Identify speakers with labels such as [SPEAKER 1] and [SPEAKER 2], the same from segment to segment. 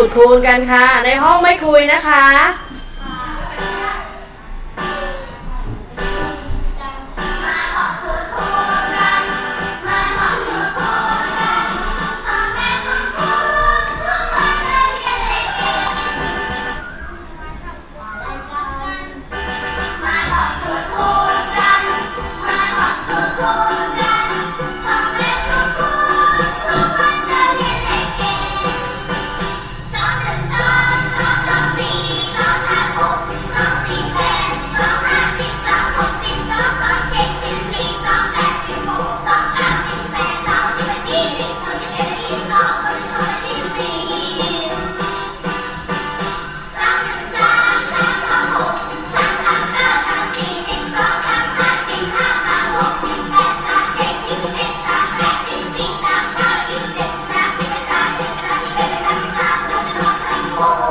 [SPEAKER 1] สูตรคูณกันค่ะ ในห้องไม่คุยนะคะ โ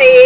[SPEAKER 1] น่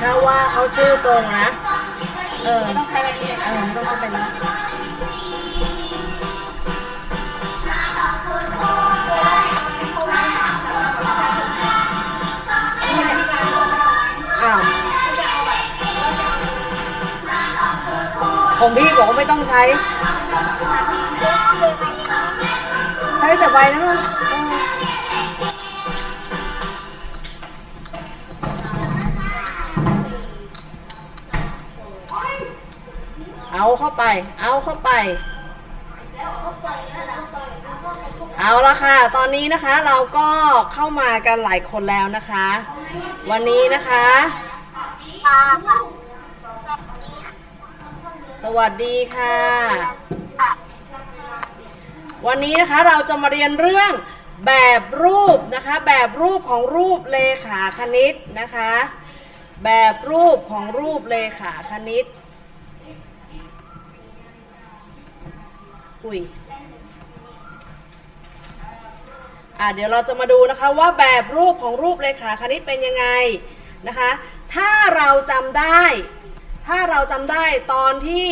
[SPEAKER 2] ถ้า
[SPEAKER 1] ว่าเขาชื่อตรงนะ เออ
[SPEAKER 2] ต้องใช้แบบนี้เลย
[SPEAKER 1] เออไม่ต้องใช้เป็นนะอ้าวของพี่บอกว่าไม่ต้องใช้ ใช้แต่ใบนั้นเลย เอาเข้าไป เอาเข้าไป เอาละค่ะ ตอนนี้นะคะเราก็เข้ามากันหลายคนแล้วนะคะ วันนี้นะคะ สวัสดีค่ะ วันนี้นะคะเราจะมาเรียนเรื่องแบบรูปนะคะ แบบรูปของรูปเลขาคณิตนะคะ แบบรูปของรูปเลขาคณิต อุ้ยอะเดี๋ยวเราจะมาดูนะคะว่าแบบรูปของรูปเลขาคณิตเป็นยังไงนะคะ ถ้าเราจำได้ ถ้าเราจำได้ตอนที่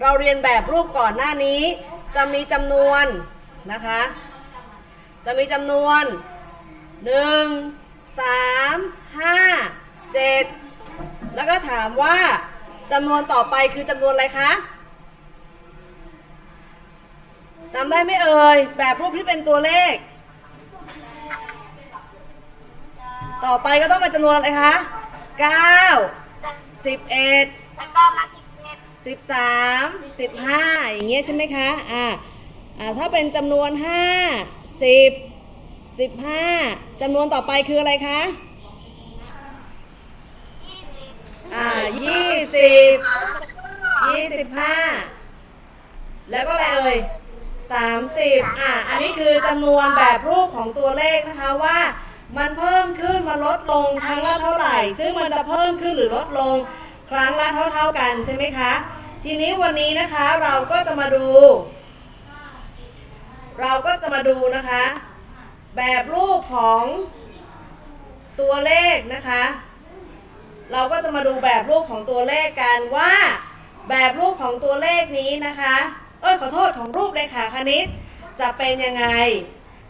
[SPEAKER 1] เราเรียนแบบรูปก่อนหน้านี้ จะมีจำนวนนะคะ จะมีจำนวน 1 3 5 7 แล้วก็ถามว่าจำนวนต่อไปคือจำนวนอะไรคะ จำได้ไหมเอ่ย แบบรูปที่เป็นตัวเลข ต่อไปก็ต้องเป็นจำนวนอะไรคะ9 11
[SPEAKER 3] แล้าสิบเอ็ด
[SPEAKER 1] สิบสามสิบห้าอย่างเงี้ยใช่ไหมคะ อ่า อ่า ถ้าเป็นจำนวนห้าสิบสิบห้าจำนวนต่อไปคืออะไรคะอ่ายี่สิบยี่สิบห้าแล้วก็อะไรเอ่ย สามสิบอ่าอันนี้คือจำนวนแบบรูปของตัวเลขนะคะว่า มันเพิ่มขึ้นมาลดลงครั้งละเท่าไหร่ ซึ่งมันจะเพิ่มขึ้นหรือลดลงครั้งละเท่า ๆกันใช่ไหมคะ ทีนี้วันนี้นะคะเราก็จะมาดู เราก็จะมาดูนะคะ แบบรูปของตัวเลขนะคะ เราก็จะมาดูแบบรูปของตัวเลขกันว่า แบบรูปของตัวเลขนี้นะคะ เอ้ยขอโทษของรูปเลขาคณิต จะเป็นยังไง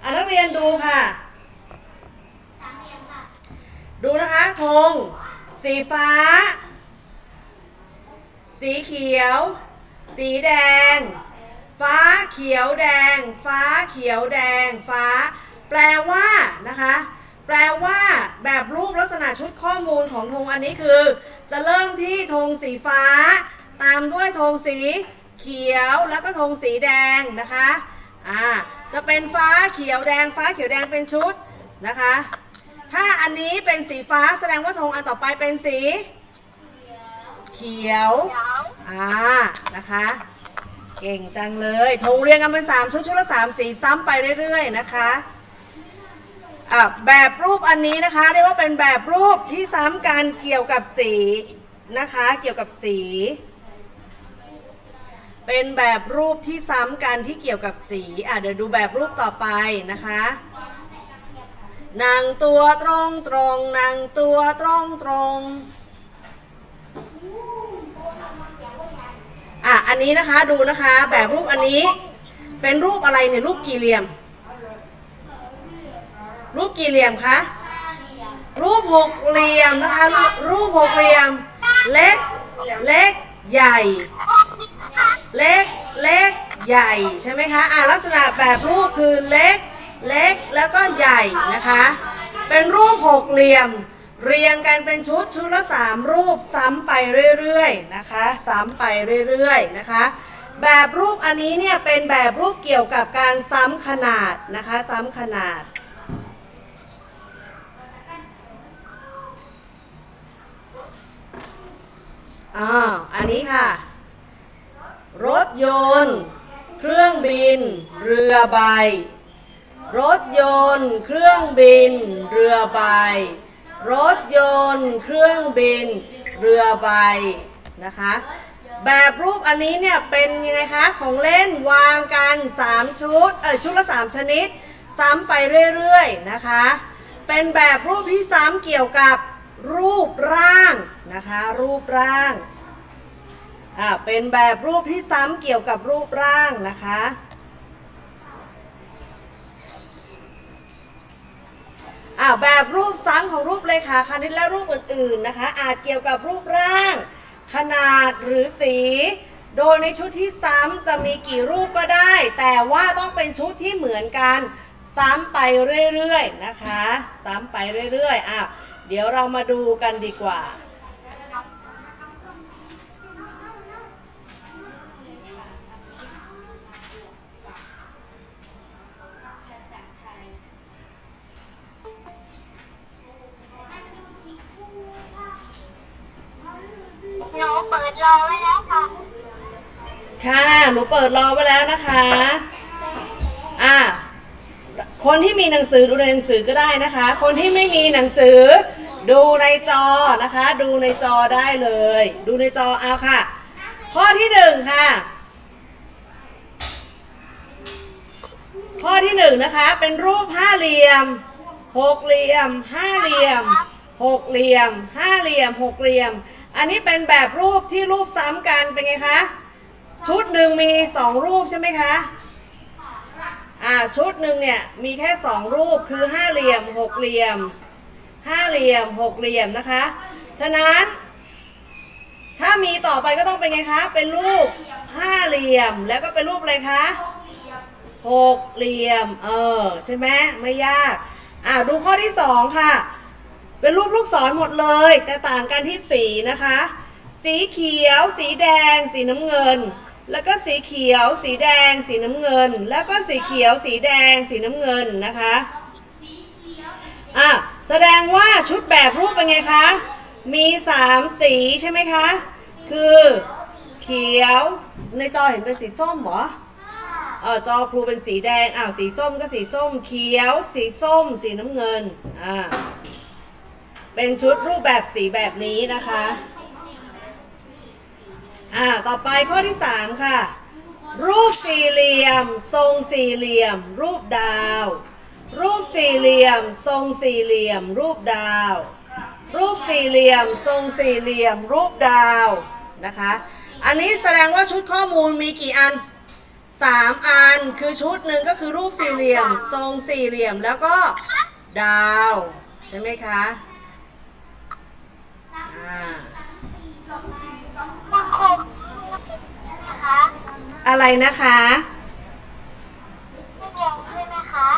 [SPEAKER 1] อะนักเรียนดูค่ะ ดูนะคะธงสีฟ้า สีเขียว สีแดง ฟ้าเขียวแดง ฟ้าเขียวแดง ฟ้า แปลว่านะคะ แปลว่า แบบรูปลักษณะชุดข้อมูลของธงอันนี้คือ จะเริ่มที่ธงสีฟ้า ตามด้วยธงสี เขียวแล้วก็ธงสีแดงนะคะอ่าจะเป็นฟ้าเขียวแดงฟ้าเขียวแดงเป็นชุดนะคะ ถ้าอันนี้เป็นสีฟ้าแสดงว่าธงอันต่อไปเป็นสี เขียวอ่านะคะ เก่งจังเลยธงเรียงกันเป็นสามชุดชุดละสามสีซ้ำไปเรื่อยๆนะคะอะแบบรูปอันนี้นะคะเรียกว่าเป็นแบบรูปที่ซ้ำกันเกี่ยวกับสีนะคะ เกี่ยวกับสี เป็นแบบรูปที่ซ้ำกันที่เกี่ยวกับสี อะเดี๋ยวดูแบบรูปต่อไปนะคะนางตัวตรงตรงนางตัวตรงตรงอะอันนี้นะคะดูนะคะ แบบรูปอันนี้ เป็นรูปอะไรเนี่ยรูปกี่เหลี่ยม รูปกี่เหลี่ยมคะรูปหกเหลี่ยมนะคะ รูปหกเหลี่ยม เล็ก เล็กใหญ่ เล็กเล็กใหญ่ใช่ไหมคะอ่าลักษณะแบบรูปคือเล็กเล็กแล้วก็ใหญ่นะคะ เป็นรูปหกเหลี่ยม เรียงกันเป็นชุดชุดละสามรูปซ้ำไปเรื่อยๆนะคะ ซ้ำไปเรื่อยๆนะคะ แบบรูปอันนี้เนี่ยเป็นแบบรูปเกี่ยวกับการซ้ำขนาดนะคะ ซ้ำขนาดอ่าอันนี้ค่ะ รถยนต์ เครื่องบิน เรือใบ รถยนต์ เครื่องบิน เรือใบ รถยนต์ เครื่องบิน เรือใบนะคะ แบบรูปอันนี้เนี่ยเป็นยังไงคะของเล่นวางกัน 3 ชุดเออชุดละ 3 ชนิด ซ้ำไปเรื่อยๆนะคะ เป็นแบบรูปที่ซ้ำเกี่ยวกับรูปร่างนะคะ รูปร่าง อ่าเป็นแบบรูปที่ซ้ำเกี่ยวกับรูปร่างนะคะ อ่าแบบรูปซ้ำของรูปเลขาคณิตและรูปอื่นๆนะคะ อาจเกี่ยวกับรูปร่าง ขนาดหรือสี โดยในชุดที่ซ้ำจะมีกี่รูปก็ได้ แต่ว่าต้องเป็นชุดที่เหมือนกัน ซ้ำไปเรื่อยๆนะคะ ซ้ำไปเรื่อยๆอะเดี๋ยวเรามาดูกันดีกว่า ค่ะ หนูเปิดรอไว้แล้วนะคะ อะคนที่มีหนังสือดูในหนังสือก็ได้นะคะ คนที่ไม่มีหนังสือ ดูในจอนะคะ ดูในจอได้เลย ดูในจอเอาค่ะ ข้อที่หนึ่งค่ะ ข้อที่หนึ่งนะคะ เป็นรูปห้าเหลี่ยม หกเหลี่ยม ห้าเหลี่ยม หกเหลี่ยม ห้าเหลี่ยม หกเหลี่ยม อันนี้เป็นแบบรูปที่รูปซ้ำกันเป็นไงคะ ชุดหนึ่งมีสองรูปใช่ไหมคะอ่าชุดหนึ่งเนี่ยมีแค่สองรูปคือห้าเหลี่ยมหกเหลี่ยมห้าเหลี่ยมหกเหลี่ยมนะคะ ฉะนั้น ถ้ามีต่อไปก็ต้องเป็นไงคะ เป็นรูปห้าเหลี่ยมแล้วก็เป็นรูปอะไรคะหกเหลี่ยม เออ ใช่ไหมไม่ยาก อ่าดูข้อที่สองค่ะ เป็นรูปลูกศรหมดเลย แต่ต่างกันที่สีนะคะ สีเขียว สีแดง สีน้ำเงิน แล้วก็สีเขียว สีแดง สีน้ำเงิน แล้วก็สีเขียว สีแดง สีน้ำเงินนะคะอะแสดงว่าชุดแบบรูปเป็นไงคะ มีสามสีใช่ไหมคะ คือ เขียวในจอเห็นเป็นสีส้มเหรอเออจอครูเป็นสีแดงอ้าวสีส้มก็สีส้ม เขียว สีส้ม สีน้ำเงินอ่าเป็นชุดรูปแบบสีแบบนี้นะคะ อ่า ต่อไปข้อที่3ค่ะ รูปสี่เหลี่ยม ทรงสี่เหลี่ยม รูปดาว รูปสี่เหลี่ยม ทรงสี่เหลี่ยม รูปดาว รูปสี่เหลี่ยม ทรงสี่เหลี่ยม รูปดาวนะคะ อันนี้แสดงว่าชุดข้อมูลมีกี่อันสามอันคือชุดหนึ่งก็คือรูปสี่เหลี่ยม ทรงสี่เหลี่ยมแล้วก็ดาว ใช่ไหมคะ อะไรนะคะ
[SPEAKER 3] ไม่วงใช่ไหมคะ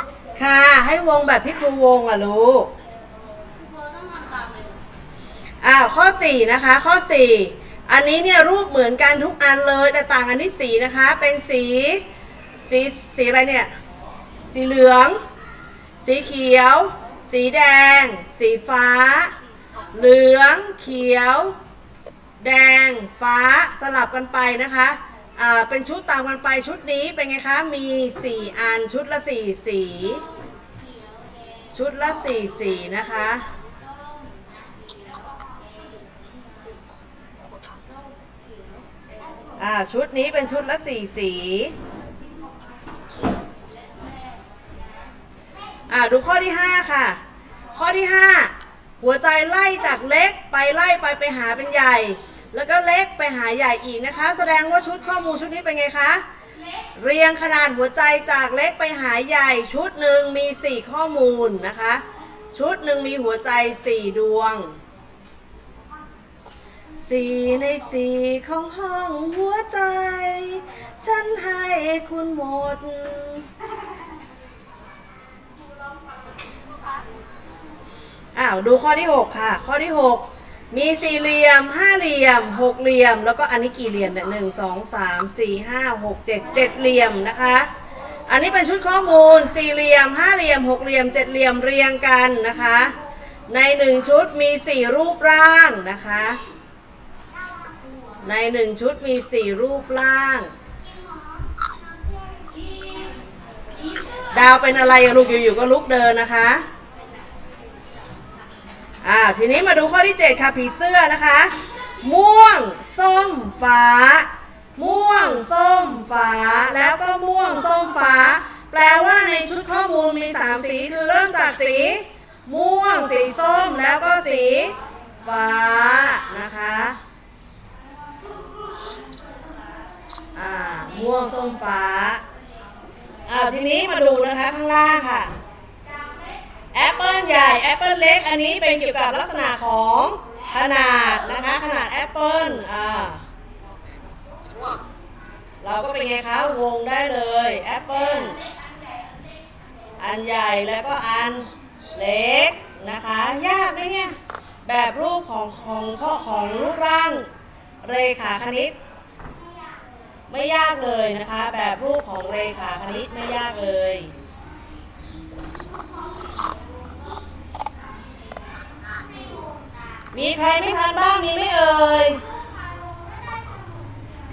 [SPEAKER 1] ค่ะ ให้วงแบบที่ครูวงอะลูกอ่าข้อ4นะคะ ข้อ4อันนี้เนี่ยรูปเหมือนกันทุกอันเลยแต่ต่างกันที่สีนะคะ เป็นสี สีสีอะไรเนี่ย สีเหลือง สีเขียว สีแดง สีฟ้า เหลือง เขียว แดง ฟ้าสลับกันไปนะคะ อ่าเป็นชุดตามกันไปชุดนี้เป็นไงคะมี 4 อันชุดละ 4 สี ชุดละ 4 สีนะคะอ่าชุดนี้เป็นชุดละ 4 สีอ่าดูข้อที่ 5 ค่ะ ข้อที่ 5 หัวใจไล่จากเล็กไปไล่ไปไปหาเป็นใหญ่ แล้วก็เล็กไปหาใหญ่อีกนะคะ แสดงว่าชุดข้อมูลชุดนี้เป็นไงคะเรียงขนาดหัวใจจากเล็กไปหาใหญ่ชุดหนึ่งมี 4 ข้อมูลนะคะ ชุดหนึ่งมีหัวใจ 4 ดวงสี่ในสี่ของห้องหัวใจ ฉันให้คุณหมดอ้าวดูข้อที่ 6 ค่ะ ข้อที่ 6 มีสี่เหลี่ยมห้าเหลี่ยมหกเหลี่ยม แล้วก็อันนี้กี่เหลี่ยมเนี่ยหนึ่งสองสามสี่ห้าหกเจ็ดเจ็ดเหลี่ยมนะคะ อันนี้เป็นชุดข้อมูลสี่เหลี่ยมห้าเหลี่ยมหกเหลี่ยมเจ็ดเหลี่ยมเรียงกันนะคะ ในหนึ่งชุดมีสี่รูปร่างนะคะ ในหนึ่งชุดมีสี่รูปร่าง ดาวเป็นอะไรลูกอยู่ๆก็ลุกเดินนะคะ อ่าทีนี้มาดูข้อที่ 7 ค่ะผีเสื้อนะคะ ม่วง ส้มฟ้า ม่วง ส้มฟ้า แล้วก็ม่วง ส้มฟ้า แปลว่าในชุดข้อมูลมี 3 สีคือเริ่มจากสี ม่วงสีส้มแล้วก็สีฟ้านะคะอ่าม่วงส้มฟ้าอ่าทีนี้มาดูนะคะข้างล่างค่ะ แอปเปิลใหญ่แอปเปิลเล็ก อันนี้เป็นเกี่ยวกับลักษณะของขนาดนะคะ ขนาดแอปเปิลอ่าเราก็เป็นไงคะ วงได้เลยแอปเปิลอันใหญ่แล้วก็อันเล็กนะคะ ยากไหมเนี่ย แบบรูปของของข้อของรูปร่าง เรขาคณิต ไม่ยากเลยนะคะ แบบรูปของเรขาคณิตไม่ยากเลย มีใครไม่ทันบ้างมีไหม่เอ่ย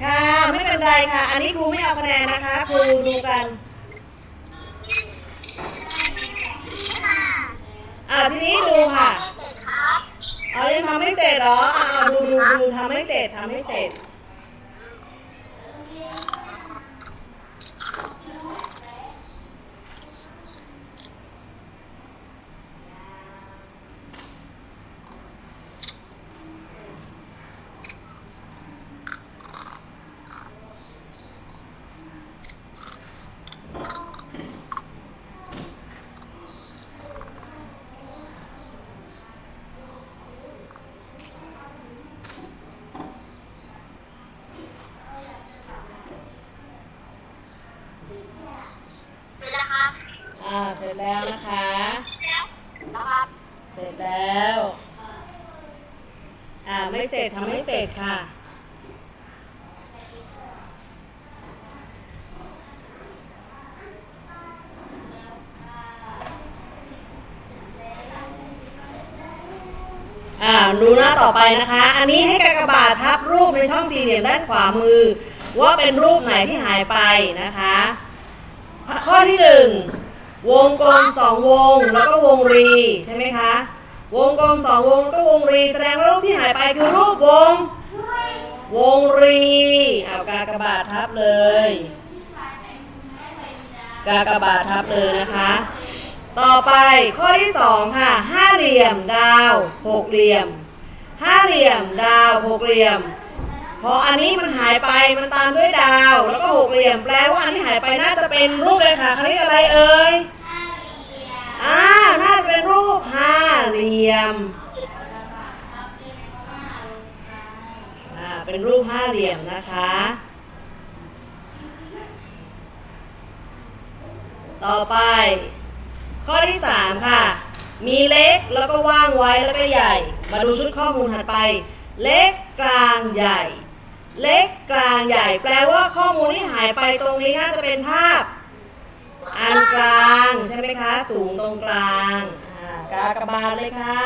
[SPEAKER 1] ค่ะ ไม่เป็นไรค่ะ อันนี้ครูไม่เอาคะแนนนะคะครูดูกันอ่าทีนี้ดูค่ะ
[SPEAKER 3] เด็กครับ
[SPEAKER 1] เอายังทำไม่เสร็จเหรออ่าดูดูดูทำให้เสร็จทำให้เสร็จ อ แล้วนะคะ
[SPEAKER 3] นะครับ
[SPEAKER 1] เสร็จแล้ว อ่าไม่เสร็จทำให้เสร็จค่ะอ่าดูหน้าต่อไปนะคะ อันนี้ให้กากบาททับรูปในช่องสี่เหลี่ยมด้านขวามือ ว่าเป็นรูปไหนที่หายไปนะคะ ข้อที่หนึ่ง วงกลมสองวงแล้วก็วงรีใช่ไหมคะ วงกลมสองวงแล้วก็วงรีแสดงว่ารูปที่หายไปคือรูปวง วงรีเอากากบาททับเลย กากบาททับเลยนะคะ ต่อไปข้อที่สองค่ะห้าเหลี่ยมดาวหกเหลี่ยมห้าเหลี่ยมดาวหกเหลี่ยม พออันนี้มันหายไปมันตามด้วยดาว แล้วก็หกเหลี่ยมแปลว่าอันที่หายไปน่าจะเป็นรูปเลยค่ะคณิตอะไรเอ่ยอ่าน่าจะเป็นรูปห้าเหลี่ยมอ่าเป็นรูปห้าเหลี่ยมนะคะ ต่อไป ข้อที่สามค่ะ มีเล็กแล้วก็ว่างไว้แล้วก็ใหญ่ มาดูชุดข้อมูลถัดไปเล็กกลางใหญ่ เล็กกลางใหญ่แปลว่าข้อมูลที่หายไปตรงนี้น่าจะเป็นภาพ อันกลางใช่ไหมคะ สูงตรงกลางอ่ากากบาทเลยค่ะ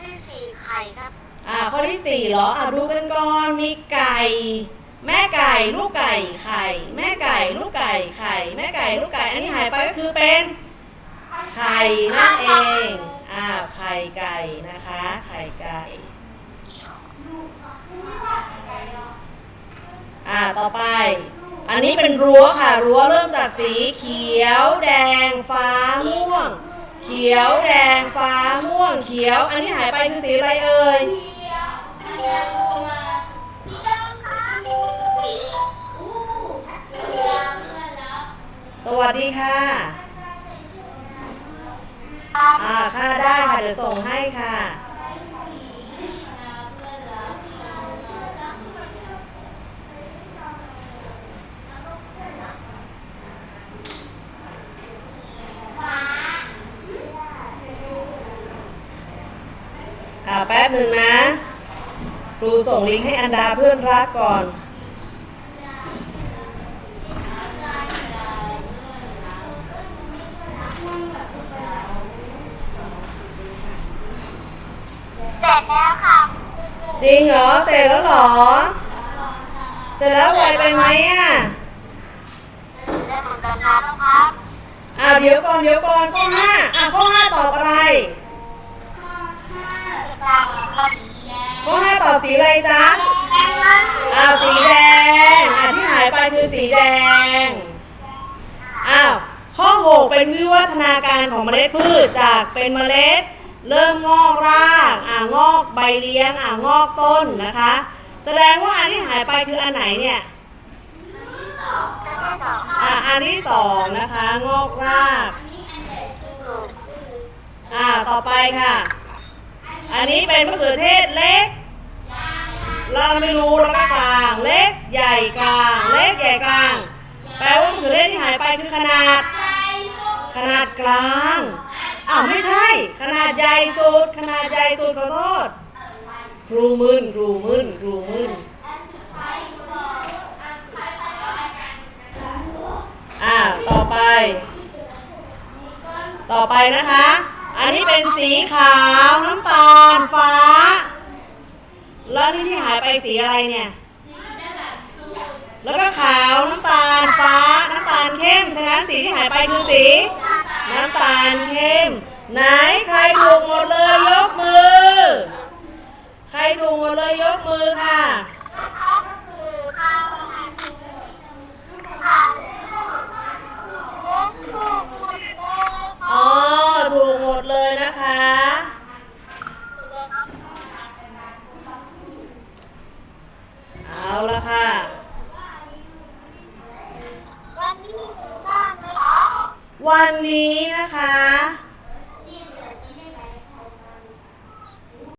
[SPEAKER 3] ที่สี่ไข่ครับ
[SPEAKER 1] อ่าข้อที่สี่เหรออ่าดูกันก่อนมีไก่ แม่ไก่ลูกไก่ไข่ แม่ไก่ลูกไก่ไข่ แม่ไก่ลูกไก่ อันนี้หายไปก็คือเป็น ไข่นั่นเอง อ่าไข่ไก่นะคะ ไข่ไก่อ่าต่อไป อันนี้เป็นรั้วค่ะ รั้วเริ่มจากสีเขียวแดงฟ้าม่วง เขียวแดงฟ้าม่วงเขียว อันที่หายไปคือสีอะไรเอ่ยสวัสดีค่ะ ค่ะได้ค่ะ เดี๋ยวส่งให้ค่ะ อ่าแป๊บหนึ่งนะ ครูส่งลิงก์ให้อันดาเพื่อนรักก่อน
[SPEAKER 3] เสร็จแล้วค่ะ
[SPEAKER 1] จริงเหรอ เสร็จแล้วเหรอ เสร็จแล้วไวไปไหมอะ
[SPEAKER 3] แล้วเหมือนกันนะครับ
[SPEAKER 1] อ้าวเดี๋ยวก่อนเดี๋ยวก่อนข้อห้าอะข้อห้าตอบอะไร ข้อห้าตอบสีอะไรจ๊ะอ้าวสีแดงอะที่หายไปคือสีแดงอ้าวข้อหกเป็นวิวัฒนาการของเมล็ดพืชจากเป็นเมล็ด เริ่มงอกรากอ่างอกใบเลี้ยงอ่างอกต้นนะคะ แสดงว่าอันที่หายไปคืออันไหนเนี่ยอ่าอันที่สองนะคะ งอกรากอ่าต่อไปค่ะ อันนี้เป็นมะเขือเทศเล็ก เราไม่รู้แล้วก็กลาง เล็กใหญ่กลาง เล็กใหญ่กลาง แปลว่ามะเขือเทศที่หายไปคือขนาด ขนาดกลาง อ้าวไม่ใช่ ขนาดใหญ่สุด ขนาดใหญ่สุดขอโทษครูมึนครูมึนครูมึนอ่าต่อไป ต่อไปนะคะ อันนี้เป็นสีขาวน้ำตาลฟ้า แล้วนี่ที่หายไปสีอะไรเนี่ยแล้วก็ขาวน้ำตาลฟ้าน้ำตาลเข้มฉะนั้นสีที่หายไปคือสีำตาลเข้ม ไหนใครถูกหมดเลยยกมือ ใครถูกหมดเลยยกมือค่ะอ๋อถูกหมดเลยนะคะเอาละค่ะ
[SPEAKER 3] วันนี้บ้างไหมคะ
[SPEAKER 1] วันนี้นะคะ